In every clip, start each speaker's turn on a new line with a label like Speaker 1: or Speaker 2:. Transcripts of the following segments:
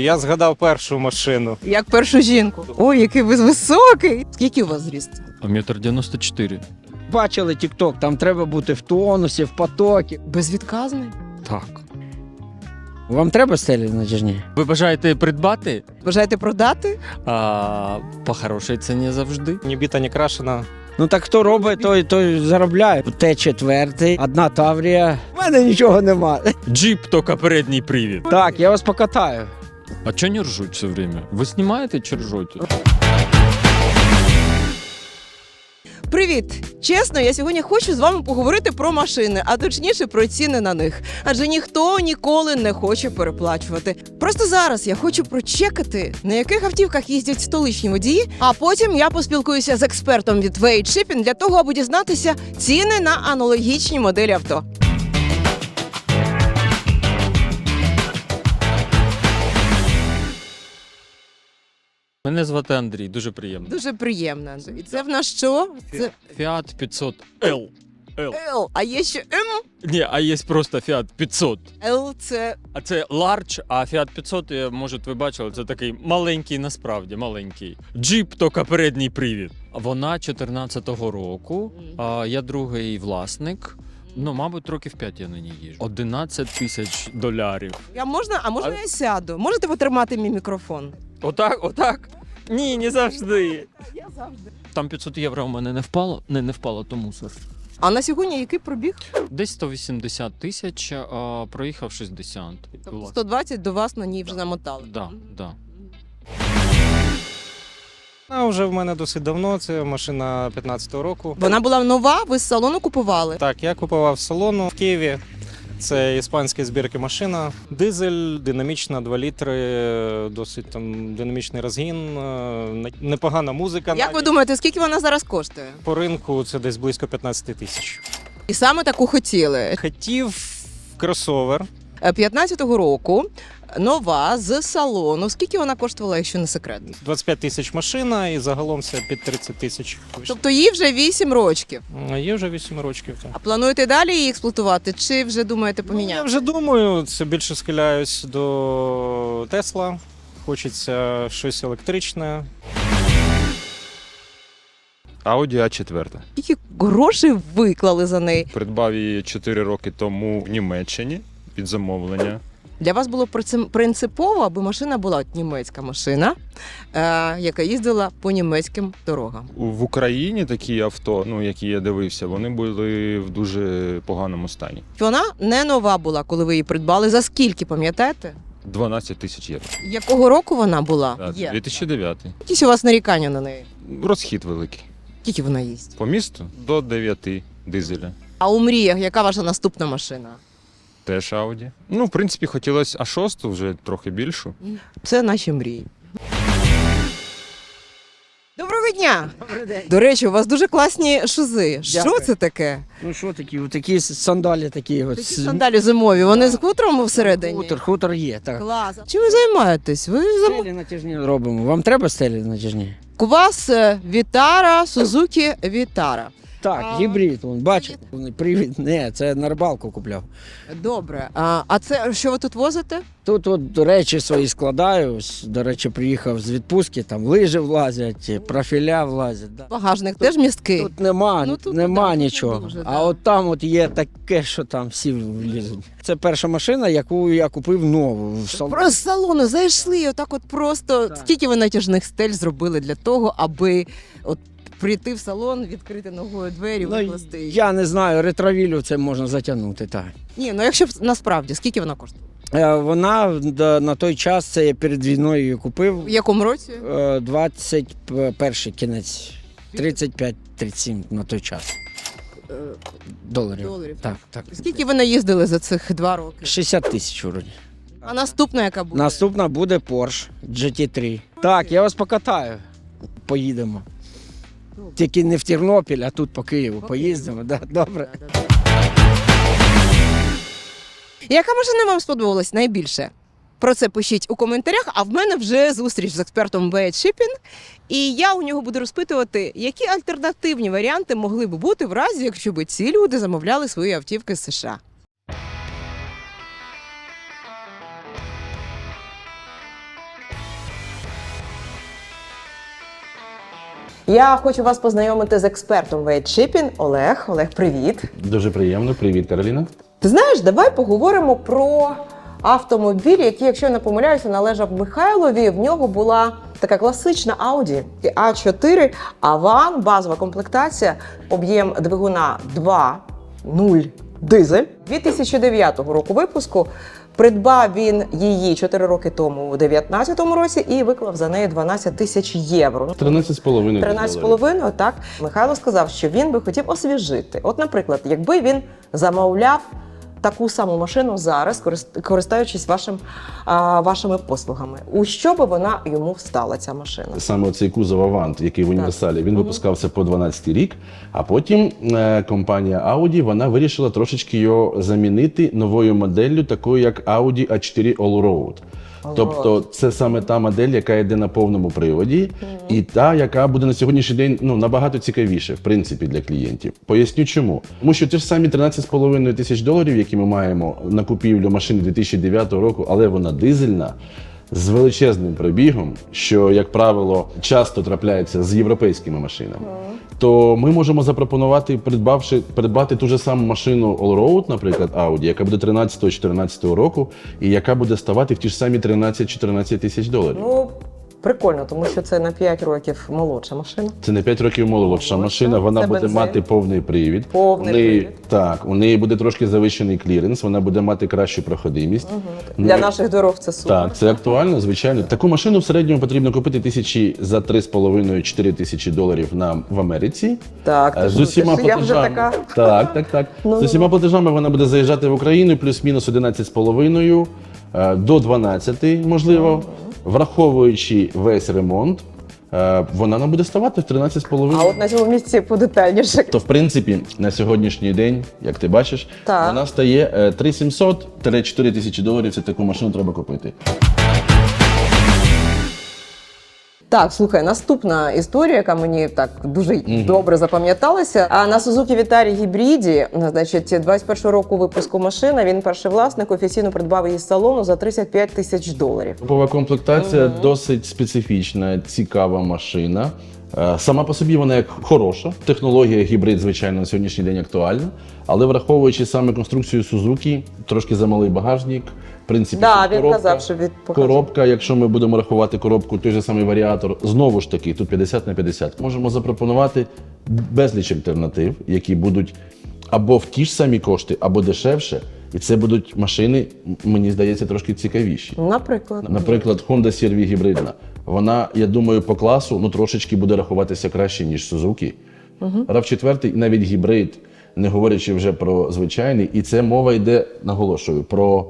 Speaker 1: Я згадав першу машину.
Speaker 2: Як першу жінку. Ой, який ви високий. Скільки у вас зріст?
Speaker 3: А метр 94.
Speaker 4: Бачили TikTok, там треба бути в тонусі, в потокі.
Speaker 2: Безвідказний.
Speaker 3: Так.
Speaker 4: Вам треба стелі натяжні?
Speaker 3: Ви бажаєте придбати?
Speaker 2: Бажаєте продати?
Speaker 3: А по хорошій ціні завжди.
Speaker 1: Ні біта, ні крашена.
Speaker 4: Ну так хто робить, той, той заробляє. Т4, одна Таврія. У мене нічого нема.
Speaker 3: Джип, тільки передній привід.
Speaker 4: Так, я вас покатаю.
Speaker 3: А чого не ржуть все время? Ви знімаєте чи ржете?
Speaker 2: Привіт! Чесно, я сьогодні хочу з вами поговорити про машини, а точніше про ціни на них. Адже ніхто ніколи не хоче переплачувати. Просто зараз я хочу прочекати, на яких автівках їздять столичні водії, а потім я поспілкуюся з експертом від Shipping для того, аби дізнатися ціни на аналогічні моделі авто.
Speaker 3: Мене звати Андрій, дуже приємно.
Speaker 2: Дуже приємно. І це в нас що? Це
Speaker 3: Fiat 500 L. L.
Speaker 2: L, а є ще М.
Speaker 3: Ні, а є просто Fiat 500.
Speaker 2: L це
Speaker 3: А це large, а Fiat 500, я, може, ви бачили, це такий маленький, насправді маленький. Джип, тільки передній привід. Вона 14-го року. А я другий власник. Ну, мабуть, років 5 я на ній їжджу. 11 тисяч долярів.
Speaker 2: я можна, а можна
Speaker 3: А-
Speaker 2: я сяду? Можете потримати мій мікрофон?
Speaker 3: Отак, отак. Ні, не завжди.
Speaker 2: Я завжди.
Speaker 3: Там 500 євро в мене не впало. Не, не впало, то мусор.
Speaker 2: А на сьогодні який пробіг?
Speaker 3: Десь 180 тисяч, а проїхав 60.
Speaker 2: Тобто 120 до вас на ній вже намотали.
Speaker 3: Да, да.
Speaker 1: А вже в мене досить давно. Це машина 15-го року.
Speaker 2: Вона була нова, ви з салону купували.
Speaker 1: Так, я купував салону в Києві. Це іспанські збірки машина. Дизель, динамічна, 2 літри, досить там динамічний розгін, е, непогана музика.
Speaker 2: Як ви думаєте, скільки вона зараз коштує?
Speaker 1: По ринку це десь близько 15 тисяч.
Speaker 2: І саме таку хотіли.
Speaker 1: Хотів кросовер.
Speaker 2: Е, 15-го року нова з салону. Скільки вона коштувала, якщо не секрет?
Speaker 1: 25 тисяч машина і загалом все під 30 тисяч.
Speaker 2: Тобто їй вже 8 років.
Speaker 1: Є вже 8 років. Так.
Speaker 2: А плануєте далі її експлуатувати, чи вже думаєте
Speaker 1: Ну, я вже думаю, це більше схиляюсь до Тесла. Хочеться щось електричне.
Speaker 5: Audi A4.
Speaker 2: Скільки грошей виклали за неї?
Speaker 5: Придбав її 4 роки тому в Німеччині під замовлення.
Speaker 2: Для вас було принципово, аби машина була от німецька машина, е, яка їздила по німецьким дорогам.
Speaker 5: В Україні такі авто, ну які я дивився, вони були в дуже поганому стані.
Speaker 2: Вона не нова була, коли ви її придбали. За скільки пам'ятаєте?
Speaker 5: 12 тисяч євро.
Speaker 2: Якого року вона була?
Speaker 5: Так,
Speaker 2: Є.
Speaker 5: 2009.
Speaker 2: Якісь у вас нарікання на неї?
Speaker 5: Розхід великий.
Speaker 2: Скільки вона їсть?
Speaker 5: По місту до 9 дизеля.
Speaker 2: А у мріях, яка ваша наступна машина?
Speaker 5: Теж Audi. Ну, в принципі, хотілося А6 вже трохи більшу.
Speaker 2: Це наші мрії. Доброго дня! До речі, у вас дуже класні шузи. Що
Speaker 4: Дякую.
Speaker 2: це таке?
Speaker 4: Ну що такі, такі сандалі такі. От,
Speaker 2: Такі сандалі зимові. Вони з хутром всередині.
Speaker 4: Хутор, хутор є, так.
Speaker 2: Клас. Чим ви займаєтесь? Ви зам...
Speaker 4: Стелі натяжні робимо. Вам треба стелі натяжні?
Speaker 2: У вас е, Вітара, Сузукі Вітара.
Speaker 4: Так,
Speaker 2: А,
Speaker 4: гібрид, вон, бачите? Привід, не, це на рибалку купляв.
Speaker 2: Добре. А, а це що ви тут возите?
Speaker 4: Тут от речі свої складаю. Ось, До речі, приїхав з відпустки, там лижі влазять, профіля влазять. Да.
Speaker 2: Багажник теж місткий.
Speaker 4: Тут нема,
Speaker 2: Ну, тут,
Speaker 4: нема
Speaker 2: да, тут
Speaker 4: нічого.
Speaker 2: дуже,
Speaker 4: а
Speaker 2: да.
Speaker 4: от там от є таке, що там всі влізуть. Це перша машина, яку я купив нову. В салоні.
Speaker 2: Просто з салону зайшли, отак от просто. Скільки ви натяжних стель зробили для того, аби от прийти в салон, відкрити ногою двері,
Speaker 4: Ну,
Speaker 2: викласти
Speaker 4: я не знаю, ретровілю це можна затягнути. Так.
Speaker 2: Ні, ну якщо б насправді, скільки вона коштує?
Speaker 4: Е, Вона да, на той час, це я перед війною її купив.
Speaker 2: В якому році?
Speaker 4: е, 21 кінець. 35-37 на той час.
Speaker 2: Е,
Speaker 4: Доларів.
Speaker 2: Доларів.
Speaker 4: Так, так.
Speaker 2: Скільки ви наїздили за цих два роки?
Speaker 4: 60 тисяч вроді.
Speaker 2: А наступна яка буде?
Speaker 4: Наступна буде Porsche GT3. Так, я вас покатаю. Поїдемо. Тільки не в Тернопіль, а тут по Києву. Поїздимо. Да, добре.
Speaker 2: Яка машина вам сподобалась найбільше? Про це пишіть у коментарях. А в мене вже зустріч з експертом Wade Shipping. І я у нього буду розпитувати, які альтернативні варіанти могли б бути в разі, якщо б ці люди замовляли свої автівки з США.
Speaker 6: Я хочу вас познайомити з експертом вейдшипін Олег. Олег, привіт.
Speaker 7: Дуже приємно. Привіт, Кароліна.
Speaker 6: Ти знаєш, давай поговоримо про автомобіль, який, якщо я не помиляюся, належав Михайлові. В нього була така класична Audi А4 Avant, базова комплектація, об'єм двигуна 2.0 дизель 2009 року випуску. Придбав він її 4 роки тому у 2019 році і виклав за неї 12 тисяч євро.
Speaker 7: 13,5. з половиною.
Speaker 6: 13,5, так. Михайло сказав, що він би хотів освіжити. От, наприклад, якби він замовляв таку саму машину зараз, корис- користуючись вашим, а, вашими послугами, у що би вона йому встала, ця машина?
Speaker 7: Саме цей кузов Авант, який в універсалі, він випускався по 12 рік. А потім е, компанія Audi вона вирішила трошечки його замінити новою моделлю, такою як Audi A4 Allroad. Тобто це саме та модель, яка йде на повному приводі, і та, яка буде на сьогоднішній день ну набагато цікавіше, в принципі, для клієнтів. Поясню чому. Тому що ті ж самі 13,5 тисяч доларів, які ми маємо на купівлю машини 2009 року, але вона дизельна. З величезним пробігом, що, як правило, часто трапляється з європейськими машинами, то ми можемо запропонувати, придбавши придбати ту ж саму машину Allroad, наприклад, Audi, яка буде 13-14 року, і яка буде ставати в ті ж самі 13-14 тисяч доларів.
Speaker 6: Ну, прикольно, тому що це на 5 років молодша машина.
Speaker 7: Це не 5 років молодша машина, вона
Speaker 6: Це
Speaker 7: буде
Speaker 6: бензин.
Speaker 7: мати повний привід.
Speaker 6: Повний
Speaker 7: у неї,
Speaker 6: привід.
Speaker 7: Так, у неї буде трошки завищений кліренс, вона буде мати кращу проходимість.
Speaker 6: Для
Speaker 7: Ну,
Speaker 6: наших дорог це супер.
Speaker 7: Так, це актуально, звичайно. Таку машину в середньому потрібно купити тисячі за 3,5-4 тисячі доларів на в Америці.
Speaker 6: Так, ти
Speaker 7: Е, З усіма
Speaker 6: думаєш, я вже така.
Speaker 7: Так, так, так.
Speaker 6: Ну.
Speaker 7: З усіма платежами вона буде заїжджати в Україну плюс-мінус 11,5 е, до 12, можливо, враховуючи весь ремонт. е, Вона нам буде ставати в 13,5.
Speaker 6: А от на цьому місці подетальніше.
Speaker 7: То в принципі на сьогоднішній день, як ти бачиш,
Speaker 6: Так.
Speaker 7: вона стає е, 3700-4 тисячі доларів. Це таку машину треба купити.
Speaker 6: Так, слухай, наступна історія, яка мені так дуже добре запам'яталася. А на Suzuki Vitara гібриді, значить, 21 року випуску машина. Він перший власник офіційно придбав її з салону за 35 тисяч доларів.
Speaker 7: Топова комплектація досить специфічна, цікава машина. Е, Сама по собі вона як хороша. Технологія гібрид, звичайно, на сьогоднішній день актуальна. Але враховуючи саме конструкцію Suzuki, трошки замалий багажник. Принципі,
Speaker 6: Да, він
Speaker 7: коробка,
Speaker 6: казав, що від
Speaker 7: коробка, якщо ми будемо рахувати коробку, той же самий варіатор, знову ж таки, тут 50 на 50. Можемо запропонувати безліч альтернатив, які будуть або в ті ж самі кошти, або дешевше. І це будуть машини, мені здається, трошки цікавіші.
Speaker 6: Наприклад,
Speaker 7: Наприклад, Honda CR-V гібридна. Вона, я думаю, по класу ну трошечки буде рахуватися краще, ніж Suzuki. rav 4 навіть гібрид, не говорячи вже про звичайний. І це мова йде, наголошую, про,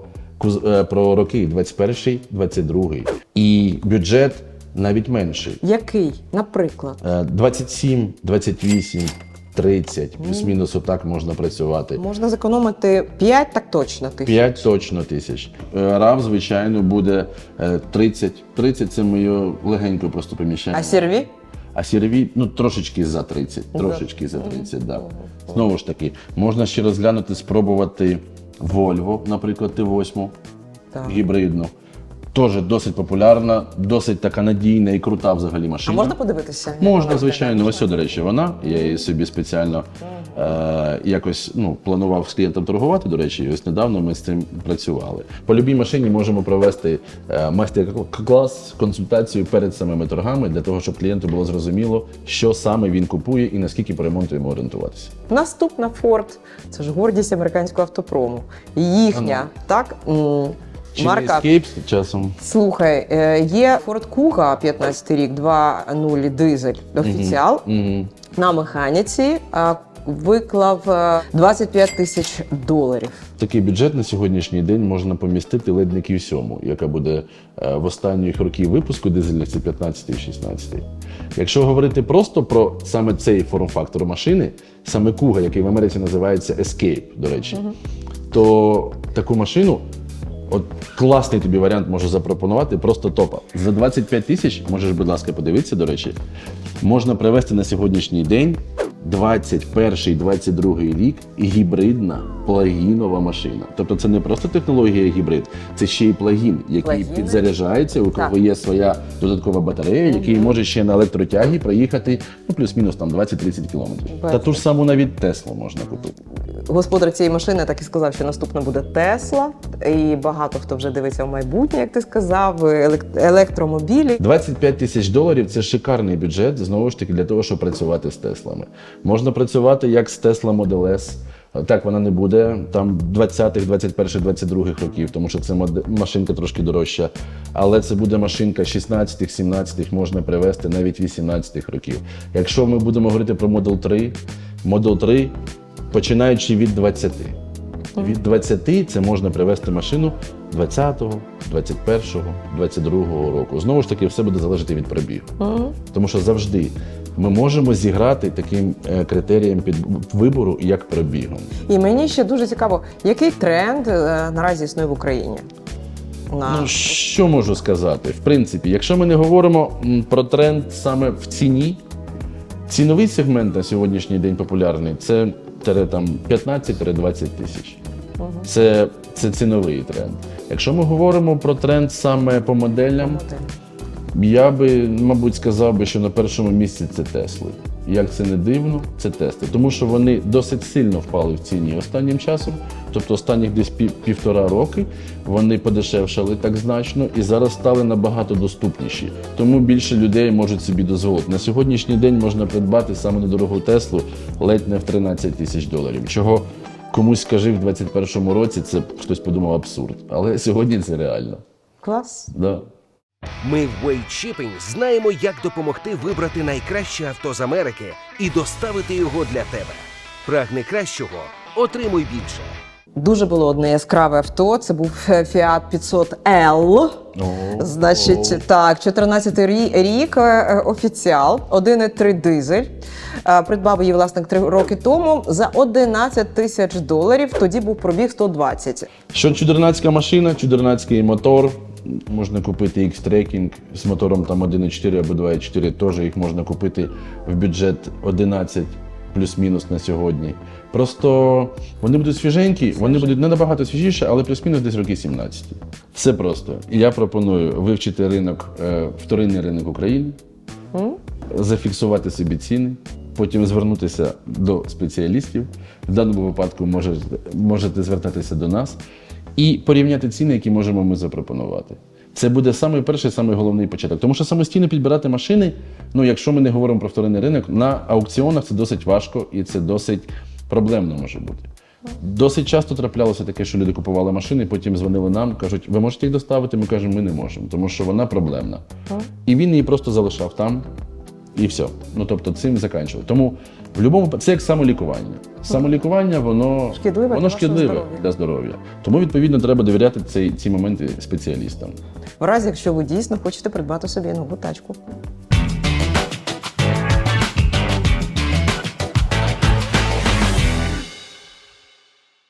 Speaker 7: про роки 21, 22. І бюджет навіть менший.
Speaker 6: який? Наприклад.
Speaker 7: Е, 27, 28, 30, плюс-мінус отак можна працювати.
Speaker 6: Можна зекономити 5, так точно тисяч.
Speaker 7: 5 точно тисяч. Е, RAV, звичайно, буде е, 30. 30 це його легенько просто поміщаємо.
Speaker 6: А серві?
Speaker 7: А CR-V, ну трошечки за 30. Трошечки за 30, да. Знову ж таки, можна ще розглянути, спробувати Volvo, наприклад, T8
Speaker 6: Так.
Speaker 7: гібридну. Теж досить популярна, досить така надійна і крута взагалі
Speaker 6: А
Speaker 7: машина.
Speaker 6: можна подивитися?
Speaker 7: Можна, звичайно. Ось, до речі, вона. Я її собі спеціально е, якось ну, планував з клієнтом торгувати. До речі, і ось недавно ми з цим працювали. По любій машині можемо провести е, майстер-клас, консультацію перед самими торгами для того, щоб клієнту було зрозуміло, що саме він купує і наскільки по ремонту йому орієнтуватися.
Speaker 6: Наступна Ford – це ж гордість американського автопрому. Їхня, так?
Speaker 7: Чи
Speaker 6: Марка.
Speaker 7: не Escape часом?
Speaker 6: Слухай, е, є Ford Kuga 15 рік, 2.0 дизель офіціал
Speaker 7: Угу.
Speaker 6: на механіці. Виклав е, 25 тисяч доларів.
Speaker 7: Такий бюджет на сьогоднішній день можна помістити ледь не Q7, яка буде е, в останніх років випуску дизельних, це 15 і 16. Якщо говорити просто про саме цей форм-фактор машини, саме Kuga, який в Америці називається Escape, до речі, то таку машину. От класний тобі варіант можу запропонувати, просто топа. За 25 тисяч, можеш, будь ласка, подивитися, до речі, можна привезти на сьогоднішній день 21-22 рік гібридна плагінова машина. Тобто це не просто технологія гібрид, це ще й плагін, який
Speaker 6: Плагін?
Speaker 7: підзаряджається, у кого
Speaker 6: Так.
Speaker 7: є своя додаткова батарея, який може ще на електротягі проїхати ну, плюс-мінус там 20-30 кілометрів. Та ту ж саму навіть Теслу можна купити.
Speaker 6: Господар цієї машини так і сказав, що наступна буде Тесла, і багато хто вже дивиться в майбутнє, як ти сказав, елек- електромобілі.
Speaker 7: 25 тисяч доларів це шикарний бюджет знову ж таки для того, щоб працювати з Теслами. Можна працювати як з Tesla Model S. Так, вона не буде там 20-х, 21-х, 22-х років, тому що це машинка трошки дорожча. Але це буде машинка 16-х, 17-х, можна привезти навіть 18-х років. Якщо ми будемо говорити про Model 3, Model 3 починаючи від 20. Від 20 це можна привезти машину 20-го, 21-го, 22-го року. Знову ж таки, все буде залежати від пробігу. Тому що завжди ми можемо зіграти таким е, критерієм під вибору, як пробігом.
Speaker 6: І мені ще дуже цікаво, який тренд е, наразі існує в Україні. На...
Speaker 7: Ну, що можу сказати? В принципі, якщо ми не говоримо про тренд саме в ціні, ціновий сегмент на сьогоднішній день популярний це тере, там 15-20 тисяч. Це, це ціновий тренд. Якщо ми говоримо про тренд саме по моделям, я би, мабуть, сказав би, що на першому місці це Тесли. Як це не дивно, це Тесли. Тому що вони досить сильно впали в ціні останнім часом. Тобто останніх десь пів, півтора роки вони подешевшали так значно і зараз стали набагато доступніші. Тому більше людей можуть собі дозволити. На сьогоднішній день можна придбати саме недорогу Теслу ледь не в 13 тисяч доларів. Чого комусь скажи в 2021 році, це хтось подумав абсурд. Але сьогодні це реально.
Speaker 6: Клас.
Speaker 7: Да.
Speaker 8: Ми в Wade знаємо, як допомогти вибрати найкраще авто з Америки і доставити його для тебе. Прагни кращого, отримуй більше.
Speaker 6: Дуже було одне яскраве авто. Це був Fiat 500L. Значить, так, 14 рі- рік, е, е, офіціал, 1,3 дизель. Е, Придбав її власник три роки тому за 11 тисяч доларів. Тоді був пробіг 120.
Speaker 7: Що чудернацька машина, чудернацький мотор. Можна купити X-Tracking з мотором там 1.4 або 2.4, теж їх можна купити в бюджет 11 плюс-мінус на сьогодні. Просто вони будуть свіженькі, вони будуть не набагато свіжіші, але плюс-мінус десь роки 17. Все просто. І я пропоную вивчити ринок, е, вторинний ринок України, зафіксувати собі ціни, потім звернутися до спеціалістів. В даному випадку можете, можете звертатися до нас і порівняти ціни, які можемо ми запропонувати. Це буде самий перший, самий головний початок. Тому що самостійно підбирати машини, ну якщо ми не говоримо про вторинний ринок, на аукціонах це досить важко і це досить проблемно може бути. Досить часто траплялося таке, що люди купували машини, потім дзвонили нам, кажуть, ви можете їх доставити? Ми кажемо, ми не можемо, тому що вона проблемна. І він її просто залишав там, і все. Ну тобто цим заканчували. Тому в будь-якому це як самолікування. Самолікування, воно
Speaker 6: Шкідливе
Speaker 7: воно шкідливе
Speaker 6: здоров'я.
Speaker 7: для здоров'я. Тому відповідно треба довіряти цей, ці моменти спеціалістам.
Speaker 6: В разі, якщо ви дійсно хочете придбати собі нову тачку.